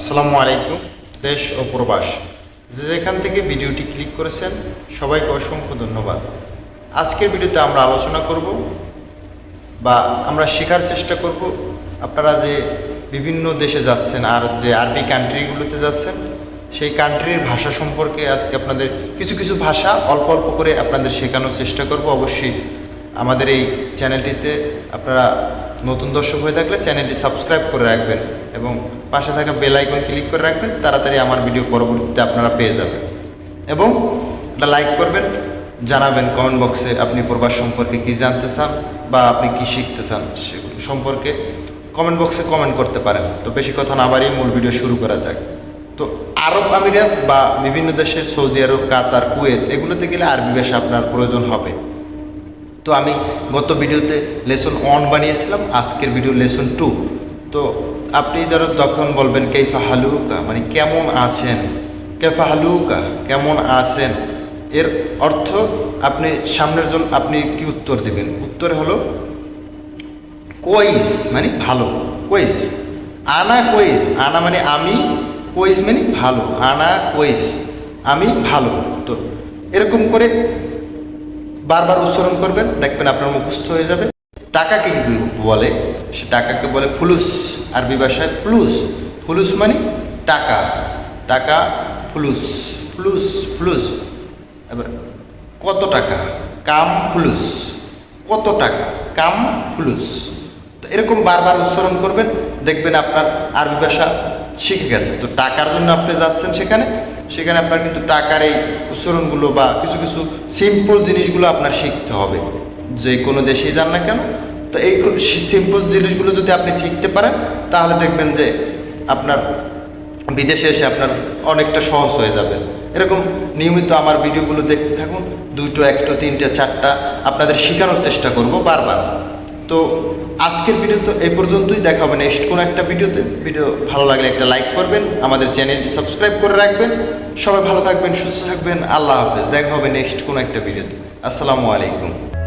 আসসালামু আলাইকুম, দেশ ও প্রবাস। যে যেখান থেকে ভিডিওটি ক্লিক করেছেন, সবাইকে অসংখ্য ধন্যবাদ। আজকের ভিডিওতে আমরা আলোচনা করব বা আমরা শেখার চেষ্টা করব আপনারা যে বিভিন্ন দেশে যাচ্ছেন আর যে আরবি কান্ট্রিগুলোতে যাচ্ছেন, সেই কান্ট্রির ভাষা সম্পর্কে আজকে আপনাদের কিছু কিছু ভাষা অল্প অল্প করে আপনাদের শেখানোর চেষ্টা করব। অবশ্যই আমাদের এই চ্যানেলটিতে আপনারা নতুন দর্শক হয়ে থাকলে চ্যানেলটি সাবস্ক্রাইব করে রাখবেন। এবং পাশে থাকা বেল আইকন ক্লিক করে রাখবেন, তাড়াতাড়ি আমার ভিডিও পরবর্তীতে আপনারা পেয়ে যাবেন। এবং একটা লাইক করবেন, জানাবেন কমেন্ট বক্সে আপনি প্রবাস সম্পর্কে কি জানতে চান বা আপনি কি শিখতে চান সেগুলো সম্পর্কে। কমেন্ট বক্সে কমেন্ট করতে পারেন। তো বেশি কথা না বাড়িয়ে মূল ভিডিও শুরু করা যাক। তো আরব আমিরাত বা বিভিন্ন দেশের সৌদি আরব, কাতার, কুয়েত, এগুলোতে গেলে আরবি ভাষা আপনার প্রয়োজন হবে। তো আমি গত ভিডিওতে লেসন ওয়ান বানিয়েছিলাম, আজকের ভিডিও লেসন টু তো আপনি ধরো তখন বলবেন, কেফা হালুকা? মানে কেমন আছেন? কেফা হালুকা? কেমন আছেন? এর অর্থ আপনি সামনের জন, আপনি কি উত্তর দিবেন? উত্তর হলো কইস মানে ভালো কোয়েস আনা কইস আনা মানে আমি কইস মানে ভালো। আনা কইস আমি ভালো। তো এরকম করে বারবার উচ্চারণ করবেন, দেখবেন আপনার মুখস্থ হয়ে যাবে। টাকাকে কি বলে? সে টাকাকে বলে ফুলুস। আরবি ভাষায় ফুলুস। ফুলুস মানে টাকা। টাকা, ফুলুস। ফুলুস ফুলুস। এবার, কত টাকা? কাম, ফুলুস। কত টাকা? কাম, ফুলুস। তো এরকম বারবার উচ্চারণ করবেন, দেখবেন আপনার আরবি ভাষা শিখে গেছে। তো টাকার জন্য আপনি যাচ্ছেন সেখানে। সেখানে আপনার কিন্তু টাকার এই উচ্চারণগুলো বা কিছু কিছু সিম্পল জিনিসগুলো আপনার শিখতে হবে। যে কোনো দেশেই যান না কেন? তো এই সিম্পল জিনিসগুলো যদি আপনি শিখতে পারেন, তাহলে দেখবেন যে আপনার বিদেশে এসে আপনার অনেকটা সহজ হয়ে যাবে। এরকম নিয়মিত আমার ভিডিওগুলো দেখতে থাকুন, দুটো, একটা, তিনটে, চারটা, আপনাদের শেখানোর চেষ্টা করব বারবার। তো আজকের ভিডিও তো এই পর্যন্তই, দেখা হবে নেক্সট কোনো একটা ভিডিওতে। ভিডিও ভালো লাগলে একটা লাইক করবেন, আমাদের চ্যানেলটি সাবস্ক্রাইব করে রাখবেন। সবাই ভালো থাকবেন, সুস্থ থাকবেন, আল্লাহ হাফেজ। দেখা হবে নেক্সট কোনো একটা ভিডিওতে। আসসালামু আলাইকুম।